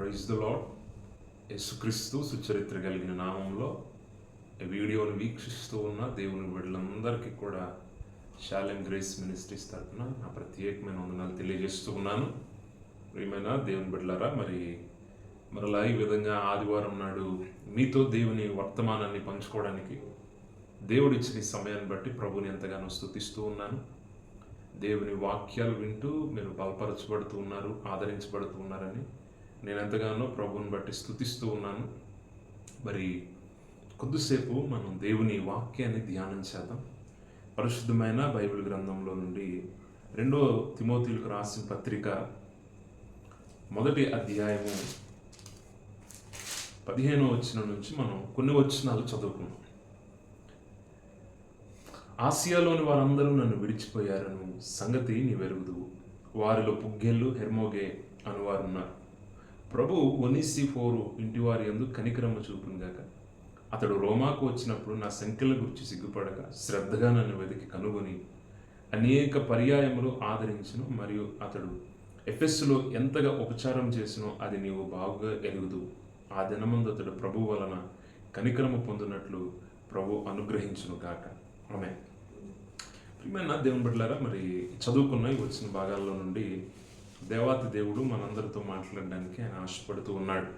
Praise the lord యేసుక్రీస్తు సుచరిత్ర కలిగిన నామంలో ఈ వీడియోను వీక్షిస్తూ ఉన్న దేవుని బిడ్డలందరికీ కూడా శాలెం గ్రేస్ మినిస్ట్రీస్ తరఫున నా ప్రత్యేకమైన వందనాలు తెలియజేస్తూ ఉన్నాను. ప్రియమైన దేవుని బిడ్డలారా మరి మరలా ఈ విధంగా ఆదివారం నాడు మీతో దేవుని వర్తమానాన్ని పంచుకోవడానికి దేవుడిచ్చిన సమయాన్ని బట్టి ప్రభుని ఎంతగానో స్థుతిస్తూ ఉన్నాను. దేవుని వాక్యాలు వింటూ మీరు బలపరచబడుతూ ఉన్నారు ఆదరించబడుతూ ఉన్నారని నేను ఎంతగానో ప్రభువుని బట్టి స్తుతిస్తూ ఉన్నాను. మరి కొద్దిసేపు మనం దేవుని వాక్యాన్ని ధ్యానం చేద్దాం. పరిశుద్ధమైన బైబిల్ గ్రంథంలో నుండి రెండో తిమోతిలకు రాసిన పత్రిక మొదటి అధ్యాయము పదిహేనో వచ్చిన నుంచి మనం కొన్ని వచనాలు చదువుకున్నాం ఆసియాలోని వారందరూ నన్ను విడిచిపోయారను సంగతి నీ వెరుగుదు వారిలో పుగ్గెళ్ళు హెర్మోగే అనువారున్నారు. ప్రభు ఒనిసి ఫోరు ఇంటి వారి ఎందు కనికరమ్మ చూపునుగాక. అతడు రోమాకు వచ్చినప్పుడు నా సంఖ్యల గురించి సిగ్గుపడక శ్రద్ధగా నన్ను వెతికి కనుగొని అనేక పర్యాయములు ఆదరించును మరియు అతడు ఎఫెస్సులో ఎంతగా ఉపచారం చేసినో అది నీవు బాగుగా ఎరుగుదు. ఆ దినమందు అతడు ప్రభు వలన కనికరము పొందినట్లు ప్రభు అనుగ్రహించును కాక ఆమె ప్రియమైన దేవుని బిడ్డలారా మరి చదువుకున్న వచ్చిన భాగాల్లో నుండి దేవాతి దేవుడు మనందరితో మాట్లాడడానికి ఆయన ఆశపడుతూ ఉన్నాడు.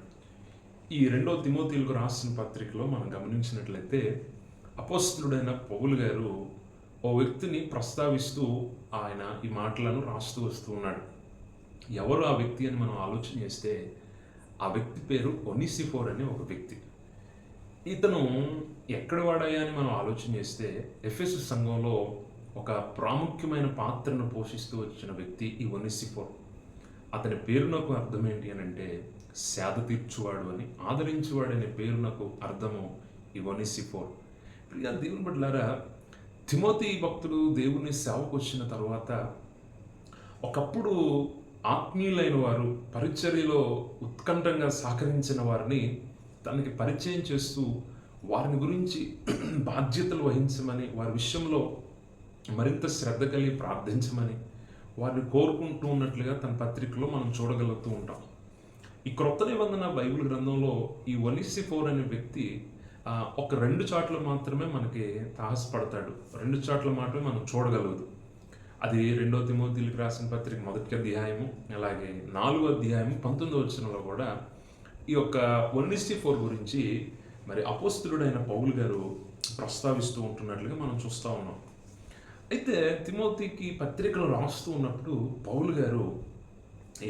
ఈ రెండో తిమోతిలకు రాసిన పత్రికలో మనం గమనించినట్లయితే అపోస్తుడైన పౌలు గారు ఓ వ్యక్తిని ప్రస్తావిస్తూ ఆయన ఈ మాటలను రాస్తూ వస్తూ ఉన్నాడు. ఎవరు ఆ వ్యక్తి అని మనం ఆలోచన చేస్తే ఆ వ్యక్తి పేరు ఒనిసిఫోర్ అనే ఒక వ్యక్తి. ఇతను ఎక్కడ వాడాయా అని మనం ఆలోచన చేస్తే ఎఫ్ఎస్ సంఘంలో ఒక ప్రాముఖ్యమైన పాత్రను పోషిస్తూ వచ్చిన వ్యక్తి ఈ ఒనిసిఫోర్. అతని పేరు నాకు అర్థం ఏంటి అని అంటే శాద తీర్చువాడు అని ఆదరించువాడు అనే పేరునకు అర్థము ఈ ఒనిసిఫోర్ ప్రియా దేవుని బట్లారా తిమోతి భక్తుడు దేవుని సేవకు వచ్చిన తర్వాత ఒకప్పుడు ఆత్మీయులైన వారు పరిచర్యలో ఉత్కంఠంగా సహకరించిన వారిని తనకి పరిచయం చేస్తూ వారిని గురించి బాధ్యతలు వహించమని వారి విషయంలో మరింత శ్రద్ధ కలిగి ప్రార్థించమని వారిని కోరుకుంటూ ఉన్నట్లుగా తన పత్రికలో మనం చూడగలుగుతూ ఉంటాం. ఈ క్రొత్త నిబంధన బైబిల్ గ్రంథంలో ఈ ఒలిసిఫోర్ అనే వ్యక్తి ఒక రెండు చాట్ల మాత్రమే మనకి తాహసపడతాడు. రెండు చాట్ల మాత్రమే మనం చూడగలదు. అది రెండో తిమోతిలకు రాసిన పత్రిక మొదటి అధ్యాయము అలాగే నాలుగో అధ్యాయము పంతొమ్మిదో వచ్చినలో కూడా ఈ యొక్క ఒన్నిస్టీ ఫోర్ గురించి మరి అపోస్తుడైన పౌలు గారు ప్రస్తావిస్తూ ఉంటున్నట్లుగా మనం చూస్తూ ఉన్నాం. అయితే తిమోతికి పత్రికలు రాస్తూ ఉన్నప్పుడు పౌలు గారు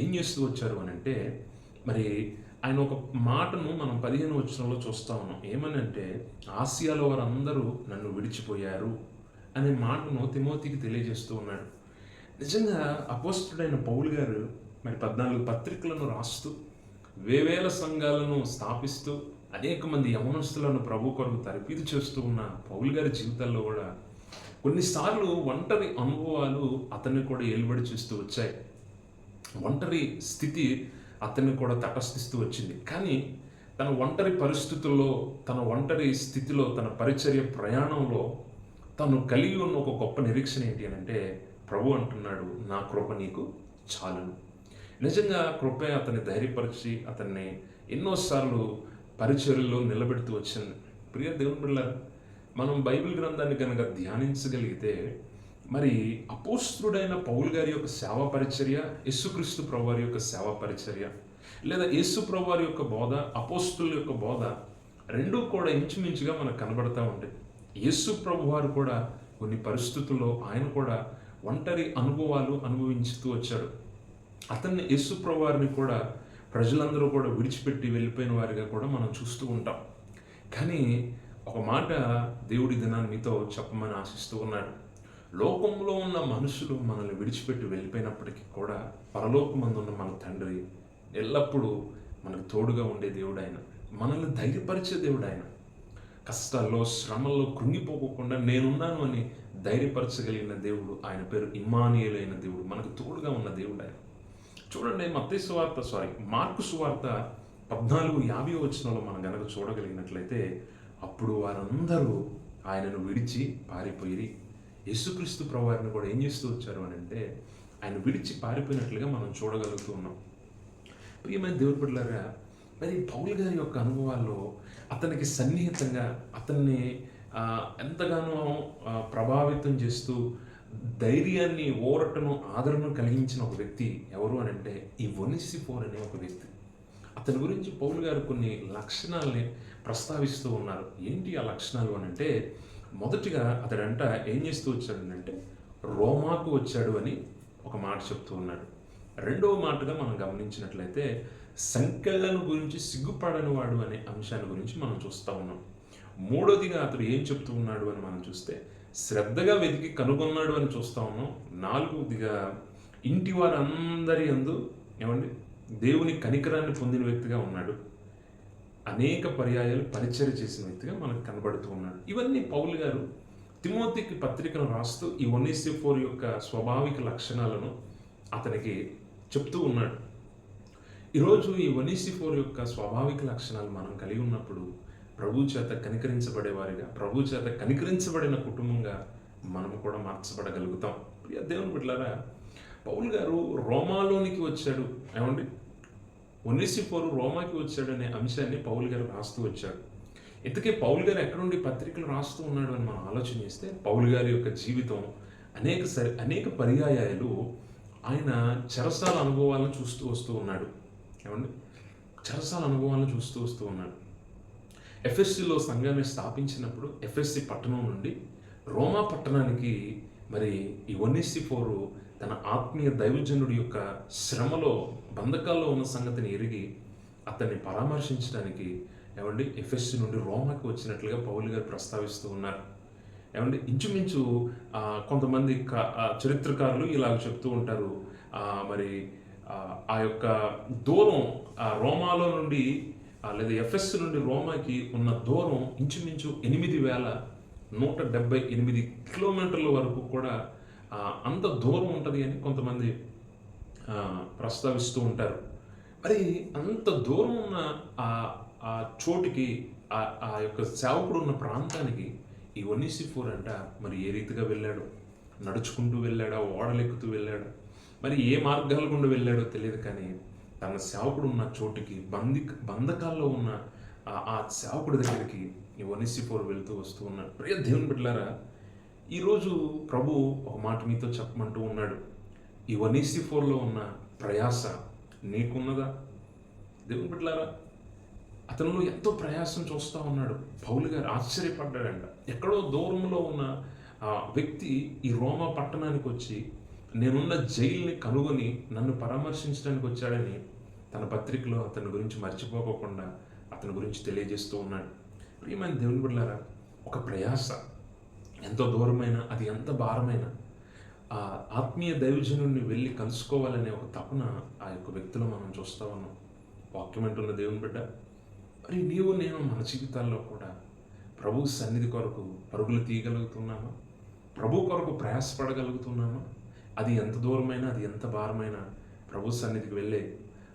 ఏం చేస్తూ వచ్చారు అని అంటే మరి ఆయన ఒక మాటను మనం పదిహేను వచనంలో చూస్తా ఉన్నాం. ఏమని అంటే ఆసియాలో వారందరూ నన్ను విడిచిపోయారు అనే మాటను తిమోతికి తెలియజేస్తూ ఉన్నాడు. నిజంగా అపోస్తుడైన పౌలు గారు మరి పద్నాలుగు పత్రికలను రాస్తూ వేవేల సంఘాలను స్థాపిస్తూ అనేక మంది యవనస్తులను ప్రభు కొరకు తరపీదు చేస్తూ ఉన్న పౌలు గారి జీవితాల్లో కూడా కొన్నిసార్లు ఒంటరి అనుభవాలు అతన్ని కూడా ఏలుబడి చేస్తూ వచ్చాయి. ఒంటరి స్థితి అతన్ని కూడా తటస్థిస్తూ వచ్చింది. కానీ తన ఒంటరి పరిస్థితుల్లో తన ఒంటరి స్థితిలో తన పరిచర్య ప్రయాణంలో తను కలిగి ఉన్న ఒక గొప్ప నిరీక్షణ ఏంటి అని అంటే ప్రభు అంటున్నాడు నా కృప నీకు చాలును. నిజంగా కృపే అతన్ని ధైర్యపరిచి అతన్ని ఎన్నోసార్లు పరిచర్యలో నిలబెడుతూ వచ్చింది. ప్రియ దేవుని బిడ్డలారా మనం బైబిల్ గ్రంథాన్ని కనుక ధ్యానించగలిగితే మరి అపోస్తుడైన పౌల్ గారి యొక్క సేవా పరిచర్య యేసుక్రీస్తు ప్రభువారి యొక్క సేవా పరిచర్య లేదా యేసు ప్రభువారి యొక్క బోధ అపోస్తుల యొక్క బోధ రెండూ కూడా ఇంచుమించుగా మనకు కనబడతా ఉంటాయి యేసు ప్రభువారు కూడా కొన్ని పరిస్థితుల్లో ఆయన కూడా ఒంటరి అనుభవాలు అనుభవించుతూ వచ్చాడు. అతన్ని యేసు ప్రభువారిని కూడా ప్రజలందరూ కూడా విడిచిపెట్టి వెళ్ళిపోయిన వారిగా కూడా మనం చూస్తూ ఉంటాం. కానీ ఒక మాట దేవుడి దినాన్ని మీతో చెప్పమని ఆశిస్తూ ఉన్నాడు. లోకంలో ఉన్న మనుషులు మనల్ని విడిచిపెట్టి వెళ్ళిపోయినప్పటికీ కూడా పరలోకమందు ఉన్న మన తండ్రి ఎల్లప్పుడూ మనకు తోడుగా ఉండే దేవుడు ఆయన మనల్ని ధైర్యపరిచే దేవుడు ఆయన కష్టాల్లో శ్రమల్లో కృంగిపోకుండా నేనున్నాను అని ధైర్యపరచగలిగిన దేవుడు ఆయన పేరు ఇమానియలు అయిన దేవుడు మనకు తోడుగా ఉన్న దేవుడు ఆయన చూడండి మత్తయి సువార్త సారీ మార్కు సువార్త పద్నాలుగు యాభై వచనంలో మనం గనక చూడగలిగినట్లయితే అప్పుడు వారందరూ ఆయనను విడిచి పారిపోయి యేసుక్రీస్తు ప్రభువారిని కూడా ఏం చేస్తూ వచ్చారు అని అంటే ఆయన విడిచి పారిపోయినట్లుగా మనం చూడగలుగుతూ ఉన్నాం. ప్రియమైన దేవుడు బిడ్డలారా మరి పౌల్ గారి యొక్క అనుభవాల్లో అతనికి సన్నిహితంగా అతన్ని ఎంతగానో ప్రభావితం చేస్తూ ధైర్యాన్ని ఓరటను ఆదరణను కలిగించిన ఒక వ్యక్తి ఎవరు అని అంటే ఈ ఫోర్ అనే ఒక వ్యక్తి. అతని గురించి పౌలు గారు కొన్ని లక్షణాలని ప్రస్తావిస్తూ ఉన్నారు. ఏంటి ఆ లక్షణాలు అని అంటే మొదటిగా అతడంట ఏం చేస్తూ వచ్చాడంటే రోమాకు వచ్చాడు అని ఒక మాట చెప్తూ ఉన్నాడు. రెండవ మాటగా మనం గమనించినట్లయితే సంఖ్యలను గురించి సిగ్గుపడని వాడు అనే అంశాన్ని గురించి మనం చూస్తూ ఉన్నాం. మూడోదిగా అతడు ఏం చెప్తూ ఉన్నాడు అని మనం చూస్తే శ్రద్ధగా వెతికి కనుగొన్నాడు అని చూస్తూ ఉన్నాం. నాలుగవదిగా ఇంటి వారందరి అందు ఏమండి? దేవుని కనికరాన్ని పొందిన వ్యక్తిగా ఉన్నాడు. అనేక పర్యాయాలు పరిచయం చేసిన వ్యక్తిగా మనకు కనబడుతూ ఉన్నాడు. ఇవన్నీ పౌలు గారు తిమోతికి పత్రికను రాస్తూ ఈ ఫోర్ యొక్క స్వాభావిక లక్షణాలను అతనికి చెప్తూ ఉన్నాడు. ఈరోజు ఈ ఫోర్ యొక్క స్వాభావిక లక్షణాలు మనం కలిగి ఉన్నప్పుడు ప్రభు చేత కనికరించబడేవారిగా ప్రభు చేత కనికరించబడిన కుటుంబంగా మనం కూడా మార్చబడగలుగుతాం. ప్రియ దేవుని బిడ్డలారా పౌల్ గారు రోమాలోనికి వచ్చాడు. ఏమండి? ఫోర్ రోమాకి వచ్చాడనే అంశాన్ని పౌల్ గారు రాస్తూ వచ్చాడు ఇంతకీ పౌల్ గారు ఎక్కడుండి పత్రికలు రాస్తూ ఉన్నాడు అని మనం ఆలోచన చేస్తే పౌల్ గారి యొక్క జీవితం అనేక సరి అనేక పర్యాయాలు ఆయన చెరసాల అనుభవాలను చూస్తూ వస్తూ ఉన్నాడు. ఏమండి? చెరసాల అనుభవాలను చూస్తూ వస్తూ ఉన్నాడు. ఎఫ్ఎస్సిలో సంఘాన్ని స్థాపించినప్పుడు ఎఫ్ఎస్సి పట్టణం నుండి రోమా పట్టణానికి మరి ఈ వన్ఎస్సి ఫోర్ తన ఆత్మీయ దైవజనుడి యొక్క శ్రమలో బంధకాల్లో ఉన్న సంగతిని ఎరిగి అతన్ని పరామర్శించడానికి ఏమండి ఎఫ్ఎస్ నుండి రోమాకి వచ్చినట్లుగా పౌలు గారు ప్రస్తావిస్తూ ఉన్నారు. ఏమండి ఇంచుమించు కొంతమంది క- చరిత్రకారులు ఇలాగ చెప్తూ ఉంటారు. మరి ఆ, యొక్క దూరం ఆ రోమాలో నుండి లేదా ఎఫ్ఎస్ నుండి రోమాకి ఉన్న దూరం ఇంచుమించు ఎనిమిది వేల నూట డెబ్బై ఎనిమిది కిలోమీటర్ల వరకు కూడా అంత దూరం ఉంటుంది అని కొంతమంది ప్రస్తావిస్తూ ఉంటారు. మరి అంత దూరం ఉన్న ఆ ఆ చోటికి ఆ ఆ యొక్క సేవకుడు ఉన్న ప్రాంతానికి ఈ వన్నిసి ఫోర్ అంట మరి ఏ రీతిగా వెళ్ళాడు? నడుచుకుంటూ వెళ్ళాడా? ఓడలెక్కుతూ వెళ్ళాడా? మరి ఏ మార్గాల గుండా వెళ్ళాడో తెలియదు కానీ తన సేవకుడు ఉన్న చోటుకి బంది బంధకాల్లో ఉన్న ఆ- సేవకుడి దగ్గరికి ఈ వనిసి ఫోర్ వెళ్తూ వస్తూ ఉన్నాడు. ప్రియ దేవుని బిడ్డలారా ఈరోజు ప్రభు ఒక మాట మీతో చెప్పమంటూ ఉన్నాడు. ఈ వనిసి ఫోర్లో ఉన్న ప్రయాస నీకున్నదా? దేవుని బిడ్డలారా అతనిలో ఎంతో ప్రయాసం చూస్తూ ఉన్నాడు. పౌలు గారు ఆశ్చర్యపడ్డాడంట. ఎక్కడో దూరంలో ఉన్న ఆ వ్యక్తి ఈ రోమా పట్టణానికి వచ్చి నేనున్న జైల్ని కనుగొని నన్ను పరామర్శించడానికి వచ్చాడని తన పత్రికలో అతని గురించి మర్చిపోకుండా అతని గురించి తెలియజేస్తూ ఉన్నాడు. ప్రియమైన దేవుని బిడ్డలారా ఒక ప్రయాస. ఎంతో దూరమైన అది ఎంత భారమైన ఆ ఆత్మీయ దైవజనుడిని వెళ్ళి కలుసుకోవాలనే ఒక తపన ఆ యొక్క వ్యక్తిలో మనం చూస్తూ ఉన్నాం. వాక్యం అంటున్న దేవుని బిడ్డ మరి నీవు నేను మన జీవితాల్లో కూడా ప్రభు సన్నిధి కొరకు పరుగులు తీయగలుగుతున్నామా? ప్రభు కొరకు ప్రయాసపడగలుగుతున్నామా? అది ఎంత దూరమైనా అది ఎంత భారమైనా ప్రభు సన్నిధికి వెళ్ళే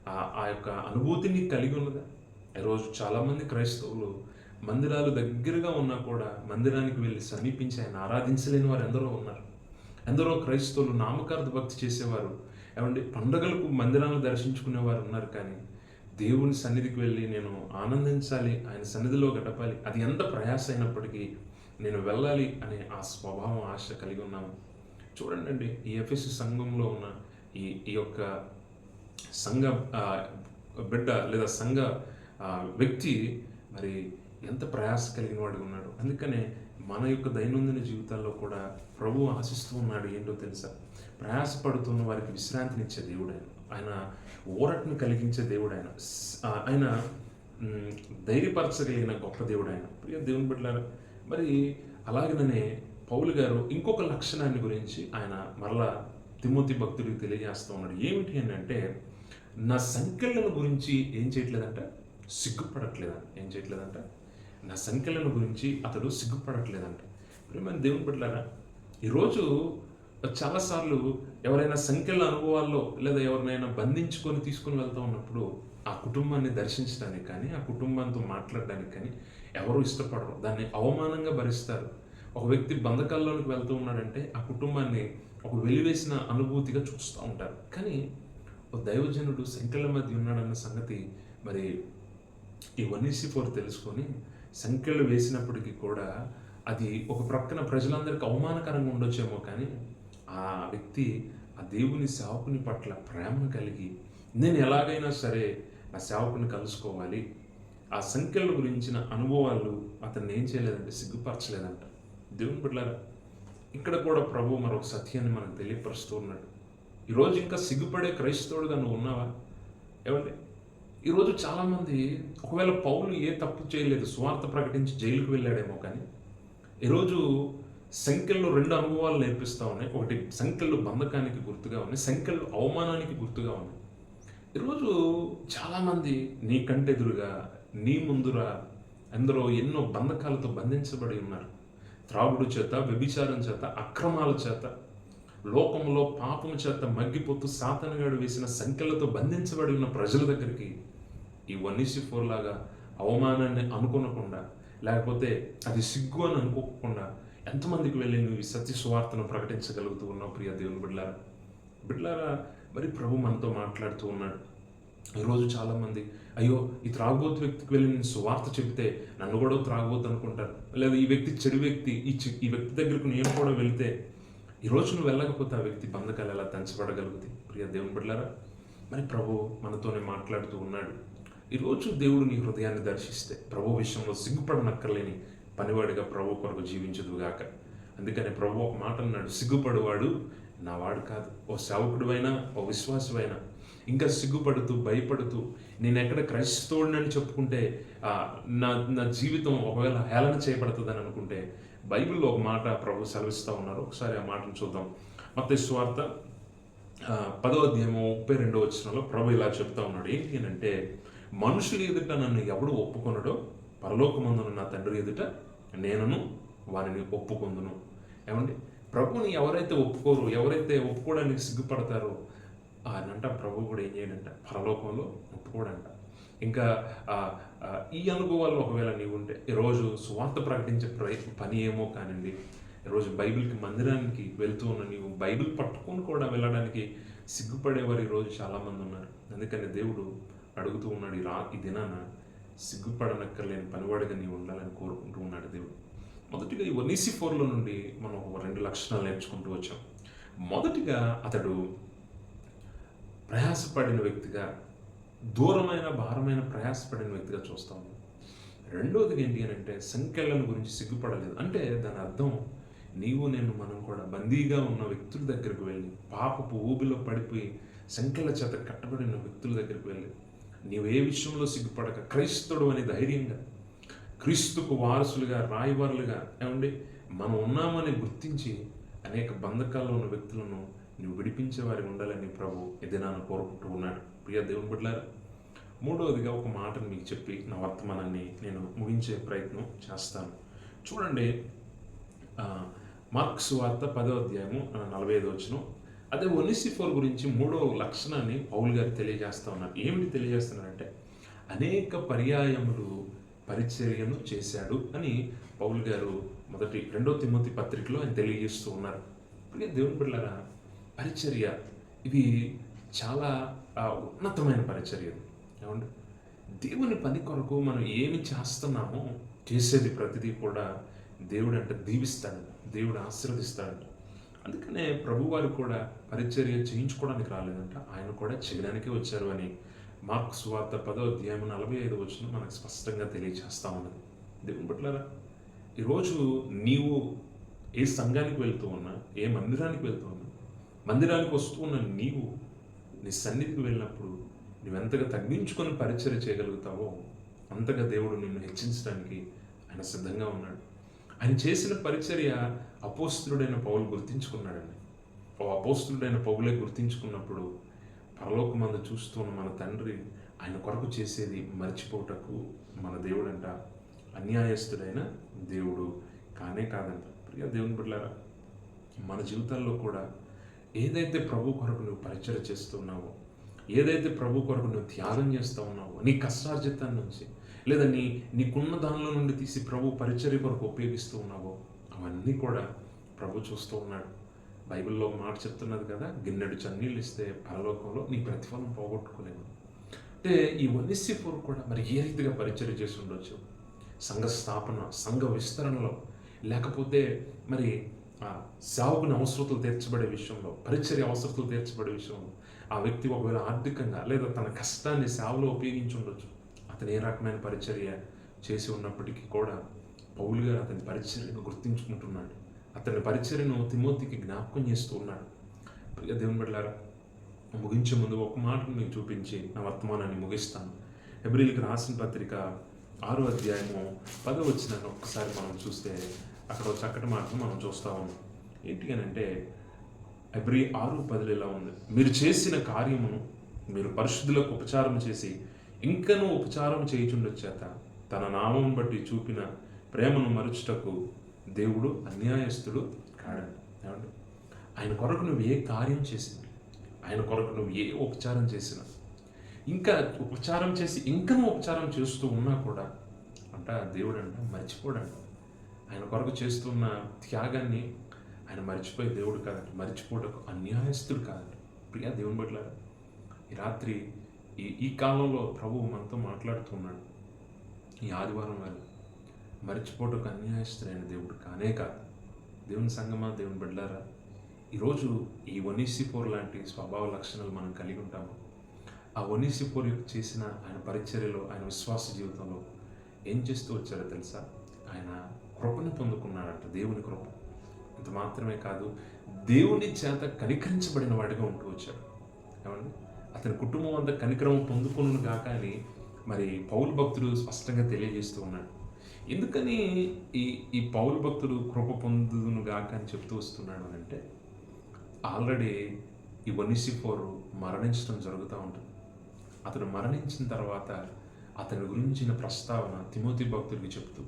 ఆ ఆ యొక్క అనుభూతిని కలిగి ఉన్నదా? ఈరోజు చాలామంది క్రైస్తవులు మందిరాలు దగ్గరగా ఉన్నా కూడా మందిరానికి వెళ్ళి సమీపించి ఆయన ఆరాధించలేని వారు ఎందరో ఉన్నారు. ఎందరో క్రైస్తవులు నామకార్థ భక్తి చేసేవారు. ఏమంటే పండగలకు మందిరాలను దర్శించుకునేవారు ఉన్నారు కానీ దేవుని సన్నిధికి వెళ్ళి నేను ఆనందించాలి ఆయన సన్నిధిలో గడపాలి అది ఎంత ప్రయాస అయినప్పటికీ నేను వెళ్ళాలి అనే ఆ స్వభావం ఆశ కలిగి ఉన్నాము చూడండి అండి ఈ ఎఫ్ఎస్ సంఘంలో ఉన్న ఈ ఈ యొక్క సంఘ బిడ్డ లేదా సంఘ వ్యక్తి మరి ఎంత ప్రయాస కలిగిన వాడు ఉన్నాడు. అందుకనే మన యొక్క దైనందిన జీవితాల్లో కూడా ప్రభు ఆశిస్తూ ఉన్నాడు ఏంటో తెలుసా? ప్రయాసపడుతున్న వారికి విశ్రాంతినిచ్చే దేవుడు ఆయన ఆయన ఊరటను కలిగించే దేవుడు ఆయన ఆయన ధైర్యపరచగలిగిన గొప్ప దేవుడు ఆయన ప్రియ దేవుని బిడ్డలారా మరి అలాగనే పౌలు గారు ఇంకొక లక్షణాన్ని గురించి ఆయన మరలా తిమ్మతి భక్తుడికి తెలియజేస్తూ ఉన్నాడు. ఏమిటి అని అంటే నా సంఖ్యలను గురించి ఏం చేయట్లేదంట? సిగ్గుపడట్లేదంట. ఏం చేయట్లేదంట? నా సంఖ్యలను గురించి అతడు సిగ్గుపడట్లేదంట. ప్రియమైన దేవుని బిడ్డలారా ఈరోజు చాలాసార్లు ఎవరైనా సంఖ్యల అనుభవాల్లో లేదా ఎవరినైనా బంధించుకొని తీసుకొని వెళ్తూ ఉన్నప్పుడు ఆ కుటుంబాన్ని దర్శించడానికి కానీ ఆ కుటుంబంతో మాట్లాడడానికి కానీ ఎవరు ఇష్టపడరు. దాన్ని అవమానంగా భరిస్తారు. ఒక వ్యక్తి బంధకాల్లోనికి వెళ్తూ ఉన్నాడంటే ఆ కుటుంబాన్ని ఒక వెలివేసిన అనుభూతిగా చూస్తూ ఉంటారు. కానీ ఒక దైవజనుడు సంఖ్యల మధ్య ఉన్నాడన్న సంగతి మరి ఈ వన్ఈసి ఫోర్ తెలుసుకొని సంఖ్యలు వేసినప్పటికీ కూడా అది ఒక ప్రక్కన ప్రజలందరికీ అవమానకరంగా ఉండొచ్చేమో కానీ ఆ వ్యక్తి ఆ దేవుని సేవకుని పట్ల ప్రేమను కలిగి నేను ఎలాగైనా సరే ఆ సేవకుని కలుసుకోవాలి. ఆ సంఖ్యల గురించిన అనుభవాలు అతన్ని ఏం చేయలేదంటే సిగ్గుపరచలేదంట. దేవుని బిడ్డలారా ఇక్కడ కూడా ప్రభు మరొక సత్యాన్ని మనకు తెలియపరుస్తూ ఉన్నాడు. ఈరోజు ఇంకా సిగ్గుపడే క్రైస్తవుడుగా నువ్వు ఉన్నావా? ఏమండి? ఈరోజు చాలామంది ఒకవేళ పౌలు ఏ తప్పు చేయలేదు స్వార్థ ప్రకటించి జైలుకు వెళ్ళాడేమో కానీ ఈరోజు సంఖ్యల్లో రెండు అనుభవాలు నేర్పిస్తూ ఉన్నాయి. ఒకటి సంఖ్యలు బంధకానికి గుర్తుగా ఉన్నాయి సంఖ్యలు అవమానానికి గుర్తుగా ఉన్నాయి. ఈరోజు చాలామంది నీ కంటెదురుగా నీ ముందురా అందరో ఎన్నో బంధకాలతో బంధించబడి ఉన్నారు. త్రాగుడు చేత వ్యభిచారం చేత అక్రమాల చేత లోకంలో పాపము చేత మగ్గిపోతూ సాతనగాడు వేసిన సంఖ్యలతో బంధించబడి ఉన్న ప్రజల దగ్గరికి ఈ వన్నిసి ఫోర్ లాగా అవమానాన్ని అనుకోనకుండా లేకపోతే అది సిగ్గు అని అనుకోకుండా ఎంతమందికి వెళ్ళి నువ్వు ఈ సత్య సువార్తను ప్రకటించగలుగుతూ ఉన్నావు ప్రియ దేవుని బిడ్లారా బిడ్లారా మరి ప్రభు మనతో మాట్లాడుతూ ఉన్నాడు. ఈరోజు చాలామంది అయ్యో ఈ త్రాగబోతు వ్యక్తికి వెళ్ళి నేను సువార్త చెబితే నన్ను కూడా త్రాగబోతు అనుకుంటారు. లేదా ఈ వ్యక్తి చెడు వ్యక్తి ఈ చి- ఈ వ్యక్తి దగ్గరకు నేను కూడా వెళితే ఈరోజు నువ్వు వెళ్ళకపోతే ఆ వ్యక్తి బంధకాలు ఎలా తెంచబడగలుగుతాయి? ప్రియ దేవుని బిడ్డారా మరి ప్రభు మనతోనే మాట్లాడుతూ ఉన్నాడు. ఈరోజు దేవుడు నీ హృదయాన్ని దర్శిస్తే ప్రభు విషయంలో సిగ్గుపడనక్కర్లేని పనివాడిగా ప్రభు కొరకు జీవించదుగాక. అందుకని ప్రభు ఒక మాట అన్నాడు సిగ్గుపడువాడు నా వాడు కాదు. ఓ సేవకుడువైనా ఓ విశ్వాసమైనా ఇంకా సిగ్గుపడుతూ భయపడుతూ నేను ఎక్కడ క్రైస్తవుడినని చెప్పుకుంటే నా నా జీవితం ఒకవేళ హేళన చేయబడుతుందని అనుకుంటే బైబిల్లో ఒక మాట ప్రభు సెలవిస్తూ ఉన్నారు. ఒకసారి ఆ మాటను చూద్దాం. మొత్తం స్వార్థ పదో అధ్యాయం ముప్పై రెండో వచ్చినలో ప్రభు ఇలా చెప్తా ఉన్నాడు. ఏంటి అంటే మనుషులు ఎదుట నన్ను ఎవడు ఒప్పుకొనడో పరలోకమందున నా తండ్రి ఎదుట నేనును వానిని ఒప్పుకొందును. ఏమండి? ప్రభుని ఎవరైతే ఒప్పుకోరు ఎవరైతే ఒప్పుకోవడానికి సిగ్గుపడతారో ఆయనంట ప్రభు కూడా ఏం చేయడంట? పరలోకంలో ఒప్పుకోడంట. ఇంకా ఈ అనుభవాలు ఒకవేళ నీవు ఉంటే ఈరోజు సువార్త ప్రకటించే ప్రయత్నం పని ఏమో కానివ్వండి ఈరోజు బైబిల్కి మందిరానికి వెళ్తూ ఉన్న నీవు బైబిల్ పట్టుకొని కూడా వెళ్ళడానికి సిగ్గుపడేవారు ఈరోజు చాలామంది ఉన్నారు. అందుకని దేవుడు అడుగుతూ ఉన్నాడు రా ఈ దినాన సిగ్గుపడనక్కర్లేని పనివాడిగా నీవు ఉండాలని కోరుకుంటూ ఉన్నాడు దేవుడు. మొదటిగా ఈ వనీసి ఫోర్లో నుండి మనం ఒక రెండు లక్షణాలు నేర్చుకుంటూ వచ్చాం. మొదటిగా అతడు ప్రయాసపడిన వ్యక్తిగా దూరమైన భారమైన ప్రయాసపడిన వ్యక్తిగా చూస్తాము రెండోది ఏంటి అని అంటే సంఖ్యలను గురించి సిగ్గుపడలేదు. అంటే దాని అర్థం నీవు నేను మనం కూడా బందీగా ఉన్న వ్యక్తుల దగ్గరికి వెళ్ళి పాపపు ఊబిలో పడిపోయి సంఖ్యల చేత కట్టబడిన వ్యక్తుల దగ్గరికి వెళ్ళి నీవు ఏ విషయంలో సిగ్గుపడక క్రైస్తవుడు అని ధైర్యంగా క్రీస్తుకు వారసులుగా రాయవారులుగా ఏమండి మనం ఉన్నామని గుర్తించి అనేక బంధకాల్లో ఉన్న వ్యక్తులను నువ్వు విడిపించే వారి ఉండాలని ప్రభు ఎదినాను కోరుకుంటూ ఉన్నాడు. ప్రియ దేవుని బిడ్డారు మూడవదిగా ఒక మాటను మీకు చెప్పి నా వర్తమానాన్ని నేను ముగించే ప్రయత్నం చేస్తాను. చూడండి మార్క్స్ వార్త పదో అధ్యాయము నలభై ఐదు వచ్చిన అదే ఒనిసిఫోర్ గురించి మూడో లక్షణాన్ని పౌల్ గారు తెలియజేస్తా ఉన్నారు. ఏమిటి తెలియజేస్తున్నారంటే అనేక పర్యాయములు పరిచర్యను చేశాడు అని పౌల్ గారు మొదటి రెండో తిమ్మతి పత్రికలో ఆయన తెలియజేస్తూ ఉన్నారు. ప్రియ దేవుని బిళ్ళరా పరిచర్య ఇది చాలా ఉన్నతమైన పరిచర్య ఏమండి? దేవుని పని కొరకు మనం ఏమి చేస్తున్నామో చేసేది ప్రతిదీ కూడా దేవుడు అంటే దీవిస్తాడు దేవుడు ఆశీర్వదిస్తాడు. అందుకనే ప్రభువారు కూడా పరిచర్య చేయించుకోవడానికి రాలేదంట. ఆయన కూడా చేయడానికే వచ్చారు అని మార్క్ సువార్త పదో అధ్యాయం నలభై ఐదు వచ్చిన మనకు స్పష్టంగా తెలియజేస్తా ఉన్నది. దేవుని బట్లారా ఈరోజు నీవు ఏ సంఘానికి వెళ్తూ ఉన్నా ఏ మందిరానికి వెళ్తూ ఉన్నా మందిరానికి వస్తూ ఉన్న నీవు నీ సన్నిధికి వెళ్ళినప్పుడు నువ్వెంతగా తగ్గించుకొని పరిచయం చేయగలుగుతావో అంతగా దేవుడు నిన్ను హెచ్చించడానికి ఆయన సిద్ధంగా ఉన్నాడు. ఆయన చేసిన పరిచర్య అపోస్తుడైన పౌలు గుర్తించుకున్నాడండి. ఓ అపోస్తుడైన పౌలే గుర్తించుకున్నప్పుడు పరలోకమందు చూస్తున్న మన తండ్రి ఆయన కొరకు చేసేది మర్చిపోటకు మన దేవుడంట. అన్యాయస్తుడైన దేవుడు కానే కాదంట. ప్రియ దేవుని బిడ్డారా మన జీవితాల్లో కూడా ఏదైతే ప్రభు కొరకు నువ్వు పరిచయం చేస్తున్నావో ఏదైతే ప్రభు కొరకు నువ్వు త్యాగం చేస్తూ ఉన్నావో నీ కష్టార్జితం నుంచి లేదా నీ నీకున్న దానిలో నుండి తీసి ప్రభు పరిచర్య కొరకు ఉపయోగిస్తూ ఉన్నావో అవన్నీ కూడా ప్రభు చూస్తూ ఉన్నాడు. బైబిల్లో మాట చెప్తున్నది కదా గిన్నెడు చన్నీళ్ళు ఇస్తే పరలోకంలో నీ ప్రతిఫలం పోగొట్టుకోలేదు అంటే ఈ వన్నిసి కొరకు కూడా మరి ఏ రీతిగా పరిచయం చేసి ఉండొచ్చు? సంఘ స్థాపన సంఘ విస్తరణలో లేకపోతే మరి ఆ సేవకుని అవసరతలు తీర్చబడే విషయంలో పరిచర్య అవసరతలు తీర్చబడే విషయంలో ఆ వ్యక్తి ఒకవేళ ఆర్థికంగా లేదా తన కష్టాన్ని సేవలో ఉపయోగించి ఉండొచ్చు. అతను ఏ రకమైన పరిచర్య చేసి ఉన్నప్పటికీ కూడా పౌలు గారు అతని పరిచర్యను గుర్తించుకుంటున్నాడు. అతని పరిచర్యను తిమోతికి జ్ఞాపకం చేస్తూ ఉన్నాడు. ప్రియ దేవుని బిడ్డారా ముగించే ముందు ఒక మాటను మీకు చూపించి నా వర్తమానాన్ని ముగిస్తాను. ఎబ్రిల్కి రాసిన పత్రిక ఆరో అధ్యాయము పదో వచ్చిన ఒక్కసారి మనం చూస్తే అక్కడ చక్కటి మాటను మనం చూస్తూ ఉన్నాం. ఏంటి అని అంటే ఎబ్రి ఆరు పదులు ఇలా ఉంది. మీరు చేసిన కార్యమును మీరు పరిశుద్ధులకు ఉపచారం చేసి ఇంకనూ ఉపచారం చేయుచుండొచ్చేత తన నామం బట్టి చూపిన ప్రేమను మరుచుటకు దేవుడు అన్యాయస్తుడు కాడండి. ఏమండి? ఆయన కొరకు నువ్వు ఏ కార్యం చేసినా ఆయన కొరకు నువ్వు ఏ ఉపచారం చేసినా ఇంకా ఉపచారం చేసి ఇంకా ఉపచారం చేస్తూ ఉన్నా కూడా అంట దేవుడు అంట మర్చిపోడండి ఆయన కొరకు చేస్తున్న త్యాగాన్ని ఆయన మర్చిపోయే దేవుడు కాదండి మర్చిపోటకు అన్యాయస్తుడు కాదండి ప్రియా దేవుని బట్ల ఈ రాత్రి ఈ ఈ కాలంలో ప్రభువు మనతో మాట్లాడుతున్నాడు. ఈ ఆదివారం వేళ మర్చిపోవటకు అన్యాయస్తులైన దేవుడు కానే కాదు. దేవుని సంగమా దేవుని బిడ్డలారా ఈరోజు ఈ వనీసిపోర్ లాంటి స్వభావ లక్షణాలు మనం కలిగి ఉంటాము. ఆ వనీసిపోర్ యొక్క చేసిన ఆయన పరిచర్యలో ఆయన విశ్వాస జీవితంలో ఏం చేస్తూ వచ్చారో తెలుసా? ఆయన కృపను పొందుకున్నాడంట దేవుని కృప. ఇంత మాత్రమే కాదు దేవుని చేత కనికరించబడిన వాడిగా ఉంటూ వచ్చాడు. ఏమండి? అతని కుటుంబం అంతా కనికరం పొందుకును కాక అని మరి పౌలు భక్తుడు స్పష్టంగా తెలియజేస్తూ ఉన్నాడు. ఎందుకని ఈ ఈ పౌలు భక్తుడు కృప పొందును గాక అని చెప్తూ వస్తున్నాడు అని అంటే ఆల్రెడీ ఈ వనిసిఫోర్ మరణించడం జరుగుతూ ఉంటుంది. అతను మరణించిన తర్వాత అతని గురించిన ప్రస్తావన తిమోతి భక్తుడికి చెప్తూ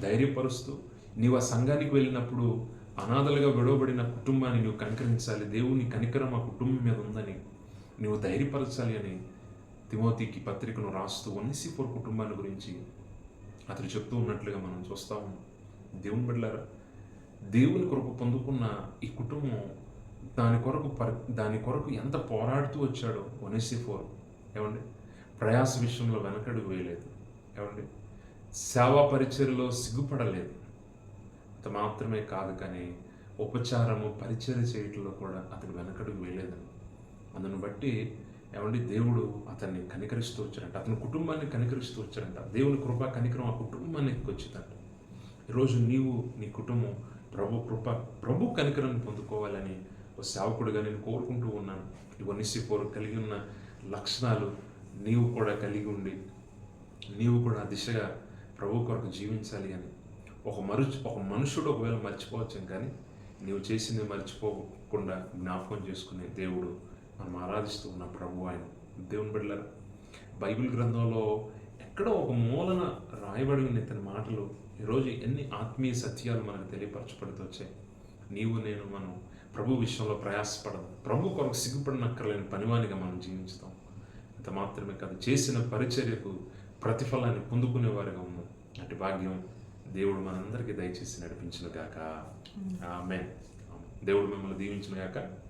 ధైర్యపరుస్తూ నీవు ఆ సంఘానికి వెళ్ళినప్పుడు అనాథలుగా విడవబడిన కుటుంబాన్ని నువ్వు కనికరించాలి. దేవుని కనికరం ఆ కుటుంబం మీద ఉందని నువ్వు ధైర్యపరచాలి అని తిమోతికి పత్రికను రాస్తూ వన్నిసిఫోర్ కుటుంబాన్ని గురించి అతడు చెప్తూ ఉన్నట్లుగా మనం చూస్తాము ఉన్నాం. దేవుని బిడ్డలారా దేవుని కొరకు పొందుకున్న ఈ కుటుంబం దాని కొరకు పరి దాని కొరకు ఎంత పోరాడుతూ వచ్చాడో వనిసిఫోర్ ఏమండి? ప్రయాస విషయంలో వెనకడు వేయలేదు. ఏమండి? సేవా పరిచయలో సిగ్గుపడలేదు. అంత మాత్రమే కాదు కానీ ఉపచారము పరిచయం చేయటంలో కూడా అతడు వెనకడుగు వేయలేదండి అందును బట్టి ఏమండి దేవుడు అతన్ని కనికరిస్తూ వచ్చారంట అతని కుటుంబాన్ని కనికరిస్తూ వచ్చారంట దేవుని కృప కనికరం ఆ కుటుంబాన్ని వచ్చిందంట ఈరోజు నీవు నీ కుటుంబం ప్రభు కృప ప్రభు కనికరాన్ని పొందుకోవాలని ఒక సేవకుడిగా నేను కోరుకుంటూ ఉన్నాను. ఇవన్నీ సిపోరు కలిగి ఉన్న లక్షణాలు నీవు కూడా కలిగి ఉండి నీవు కూడా ఆ దిశగా ప్రభు కొరకు జీవించాలి అని. ఒక మరుచు ఒక మనుషుడు ఒకవేళ మర్చిపోవచ్చు కానీ నీవు చేసింది మర్చిపోకుండా జ్ఞాపకం చేసుకునే దేవుడు మనం ఆరాధిస్తూ ఉన్న ప్రభు ఆయన దేవుని బిడ్డలారా. బైబిల్ గ్రంథంలో ఎక్కడో ఒక మూలన రాయబడి ఉన్న ఇతని మాటలు ఈరోజు ఎన్ని ఆత్మీయ సత్యాలు మనకు తెలియపరచబడుతూ వచ్చాయి. నీవు నేను మనం ప్రభు విషయంలో ప్రయాసపడదు ప్రభు కొరకు సిగ్గుపడినక్కర్లేని పనివానిగా మనం జీవించుతాం. అంత మాత్రమే కాదు చేసిన పరిచర్యకు ప్రతిఫలాన్ని పొందుకునే వారిగా ఉన్నాం. అటు భాగ్యం దేవుడు మనందరికీ దయచేసి నడిపించిన గాక. ఆమె దేవుడు మిమ్మల్ని దీవించిన గాక.